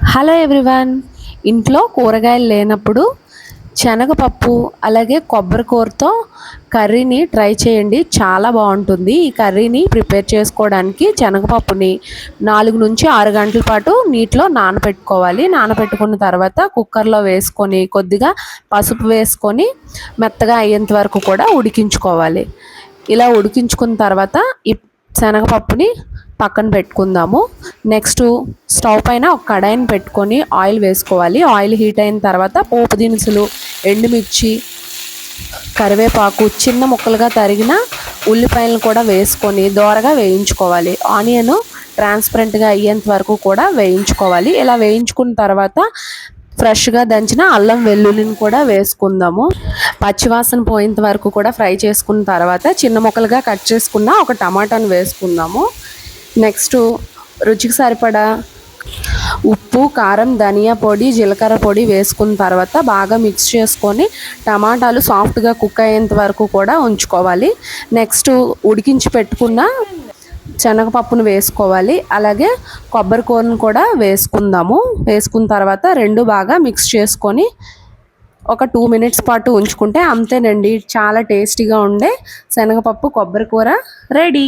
Hello everyone. ఇంట్లో కూరగాయలు లేనప్పుడు శనగపప్పు అలాగే కొబ్బరికూరతో కర్రీని ట్రై చేయండి. చాలా బాగుంటుంది. ఈ కర్రీని ప్రిపేర్ చేసుకోవడానికి శనగపప్పుని నాలుగు నుంచి ఆరు గంటల పాటు నీటిలో నానబెట్టుకోవాలి నానబెట్టుకున్న తర్వాత కుక్కర్లో వేసుకొని కొద్దిగా పసుపు వేసుకొని మెత్తగా అయ్యేంత వరకు కూడా ఉడికించుకోవాలి. ఇలా ఉడికించుకున్న తర్వాత ఈ శనగపప్పుని పక్కన పెట్టుకుందాము. నెక్స్ట్ స్టవ్ పైన ఒక కడాయిని పెట్టుకొని ఆయిల్ వేసుకోవాలి. ఆయిల్ హీట్ అయిన తర్వాత పోపు దినుసులు ఎండుమిర్చి కరివేపాకు చిన్న ముక్కలుగా తరిగిన ఉల్లిపాయలను కూడా వేసుకొని దోరగా వేయించుకోవాలి. ఆనియన్ ట్రాన్స్పరెంట్గా అయ్యేంత వరకు కూడా వేయించుకోవాలి. ఇలా వేయించుకున్న తర్వాత ఫ్రెష్గా దంచిన అల్లం వెల్లుల్లిని కూడా వేసుకుందాము. పచ్చివాసన పోయేంత వరకు కూడా ఫ్రై చేసుకున్న తర్వాత చిన్న ముక్కలుగా కట్ చేసుకున్న ఒక టమాటాను వేసుకుందాము. నెక్స్ట్ రుచికి సరిపడా ఉప్పు కారం ధనియా పొడి జీలకర్ర పొడి వేసుకున్న తర్వాత బాగా మిక్స్ చేసుకొని టమాటాలు సాఫ్ట్గా కుక్ అయ్యేంత వరకు కూడా ఉంచుకోవాలి. నెక్స్ట్ ఉడికించి పెట్టుకున్న శనగపప్పును వేసుకోవాలి. అలాగే కొబ్బరి కూరను కూడా వేసుకుందాము. వేసుకున్న తర్వాత రెండు బాగా మిక్స్ చేసుకొని ఒక టూ మినిట్స్ పాటు ఉంచుకుంటే అంతేనండి. చాలా టేస్టీగా ఉండే శనగపప్పు కొబ్బరి కూర రెడీ.